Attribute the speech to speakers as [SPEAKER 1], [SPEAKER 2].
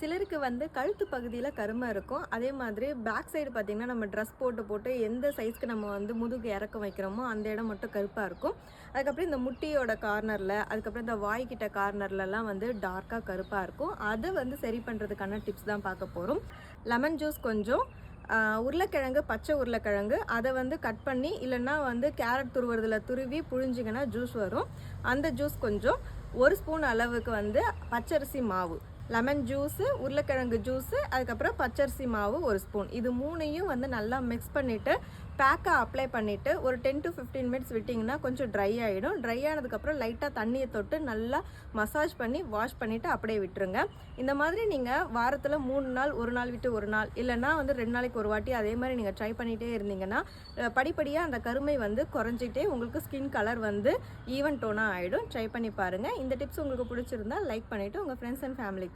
[SPEAKER 1] சிலருக்கு வந்து கழுத்து பகுதியில் கருமை இருக்கும். அதே மாதிரி பேக் சைடு பார்த்திங்கன்னா நம்ம ட்ரெஸ் போட்டு போட்டு எந்த சைஸ்க்கு நம்ம வந்து முதுகு இறக்கம் வைக்கிறோமோ அந்த இடம் மட்டும் கருப்பாக இருக்கும். அதுக்கப்புறம் இந்த முட்டியோட கார்னரில் அதுக்கப்புறம் இந்த வாய்க்கிட்ட கார்னர்லலாம் வந்து டார்க்காக கருப்பாக இருக்கும். அதை வந்து சரி பண்ணுறதுக்கான டிப்ஸ் தான் பார்க்க போகிறோம் லெமன் ஜூஸ் கொஞ்சம் உருளைக்கிழங்கு பச்சை உருளைக்கிழங்கு அதை வந்து கட் பண்ணி இல்லைன்னா வந்து கேரட் துருவுறதுல துருவி புழிஞ்சிங்கன்னா ஜூஸ் வரும். அந்த ஜூஸ் கொஞ்சம் ஒரு ஸ்பூன் அளவுக்கு வந்து பச்சரிசி மாவு. லெமன் ஜூஸு உருளைக்கிழங்கு ஜூஸு அதுக்கப்புறம் பச்சரிசி மாவு ஒரு ஸ்பூன் இது மூணையும் வந்து நல்லா மிக்ஸ் பண்ணிவிட்டு பேக்கை அப்ளை பண்ணிவிட்டு ஒரு டென் டு ஃபிஃப்டீன் மினிட்ஸ் விட்டிங்கன்னா கொஞ்சம் ட்ரை ஆகிடும் ட்ரை ஆனதுக்கப்புறம் லைட்டாக தண்ணியை தொட்டு நல்லா மசாஜ் பண்ணி வாஷ் பண்ணிவிட்டு அப்படியே விட்டுருங்க. இந்த மாதிரி நீங்கள் வாரத்தில் மூணு நாள் ஒரு நாள் விட்டு ஒரு நாள் இல்லைன்னா வந்து ரெண்டு நாளைக்கு ஒரு வாட்டி அதே மாதிரி நீங்கள் ட்ரை பண்ணிகிட்டே இருந்தீங்கன்னா படிப்படியாக அந்த கருமை வந்து குறைஞ்சிட்டே உங்களுக்கு ஸ்கின் கலர் வந்து ஈவன் டோனாக ஆகிடும் ட்ரை பண்ணி பாருங்கள் இந்த டிப்ஸ் உங்களுக்கு பிடிச்சிருந்தா லைக் பண்ணிவிட்டு உங்கள் ஃப்ரெண்ட்ஸ் அண்ட் ஃபேமிலிக்கு